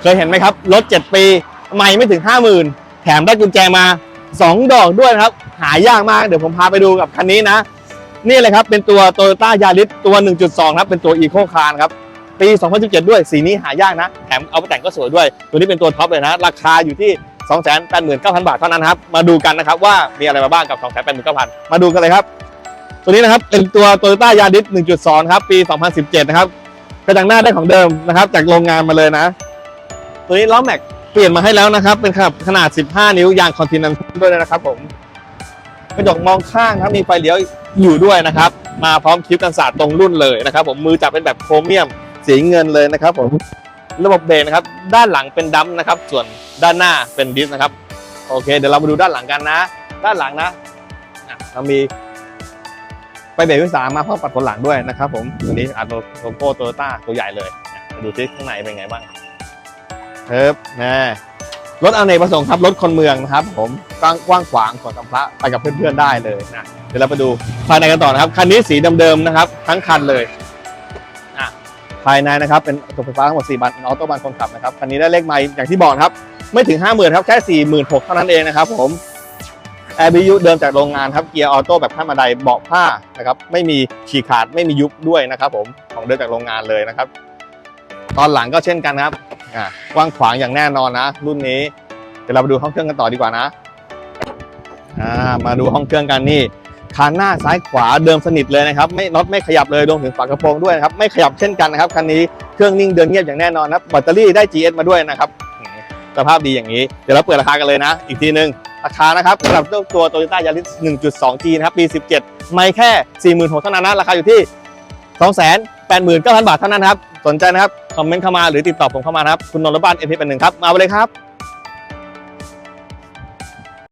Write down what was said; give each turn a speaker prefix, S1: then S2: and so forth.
S1: เคยเห็นไหมครับ รถ 7 ปีไม่ไม่ถึง 50,000 แถมได้กุญแจมา 2 ดอกด้วยนะครับ หายากมาก เดี๋ยวผมพาไปดูกับคันนี้นะ นี่เลยครับ เป็นตัว Toyota Yaris ตัว 1.2 ครับ เป็นตัว Eco Car ครับ ปี 2017 ด้วย สีนี้หายากนะ แถมเอาไปแต่งก็สวยด้วย ตัวนี้เป็นตัวท็อปเลยนะ ราคาอยู่ที่ 289,000 บาทเท่านั้นครับ มาดูกันนะครับว่ามีอะไรมาบ้างกับ 289,000 มาดูกันเลยครับ ตัวนี้นะครับ เป็นตัว Toyota Yaris 1.2 ครับ ปี 2017 นะครับกระจังหน้าได้ของเดิมนะครับ จากโรงงานมาเลยนะ ตัวนี้ล้อแม็กเปลี่ยนมาให้แล้วนะครับ เป็นขนาดขนาด 15 นิ้วยางคอนติเนนตัลด้วยนะครับผมกระจกมองข้างครับมีไฟเลี้ยวอยู่ด้วยนะครับ มาพร้อมคิ้วกันศาสตร์ตรงรุ่นเลยนะครับ ผมมือจับเป็นแบบโครเมียมสีเงินเลยนะครับ ผมระบบเบรกนะครับ ด้านหลังเป็นดัมป์นะครับ ส่วนด้านหน้าเป็นดิสนะครับ โอเค เดี๋ยวเรามาดูด้านหลังกันนะ ด้านหลังนะเรามีไฟเบรกวิสามาพร้อมปัดผลหลังด้วยนะครับ ผมตัวนี้อัดโลโก้โตโยต้าตัวใหญ่เลยมาดูที่ข้างในเป็นไงบ้าง เฮ้ยแน่รถอเนกประสงค์ครับรถคนเมืองนะครับ ผมกว้างกว้างขวางขนสัมภาระไปกับเพื่อนๆได้เลยนะเดี๋ยวเราไปดูภายในกันต่อนะครับ คันนี้สีเดิมๆนะครับ ทั้งคันเลยภายในนะครับเป็นระบบไฟฟ้าทั้งหมด4บันออโต้บันคนขับนะครับคันนี้ได้เลขไมล์อย่างที่บอกครับ ไม่ถึง 50,000ครับแค่ 46,000เท่านั้นเองนะครับผมแอร์บิวเดิมจากโรงงานครับเกียร์ออโต้แบบขั้นบันไดเบาะผ้านะครับไม่มีฉีกขาดไม่มียุบด้วยนะครับผมของเดิมจากโรงงานเลยนะครับ ตอนหลังก็เช่นกันครับ อะกว้างขวางอย่างแน่นอนนะ รุ่นนี้เดี๋ยวเราไปดูห้องเครื่องกันต่อดีกว่านะอ่ามาดูห้องเครื่องกันนี่คานหน้าซ้ายขวาเดิมสนิทเลยนะครับไม่น็อตไม่ขยับเลยรวมถึงฝากระโปรงด้วยนะครับไม่ขยับเช่นกันนะครับคันนี้เครื่องนิ่งเดินเงียบอย่างแน่นอนนะแบตเตอรี่ได้ GS มาด้วยนะครับสภาพดีอย่างนี้ เดี๋ยวเราเปิดราคากันเลยนะ อีกทีหนึ่งราคานะครับสำหรับตัว Toyota Yaris 1.2G นะครับปี 17 ไม่แค่ 46,000เท่านั้นนะราคาอยู่ที่ 289,000 บาทเท่านั้นครับ สนใจนะครับ คอมเมนต์เข้ามาหรือติดต่อผมเข้ามาครับ คุณนนท์บ้านเอพีเป็นหนึ่งครับ มาไปเลยครับ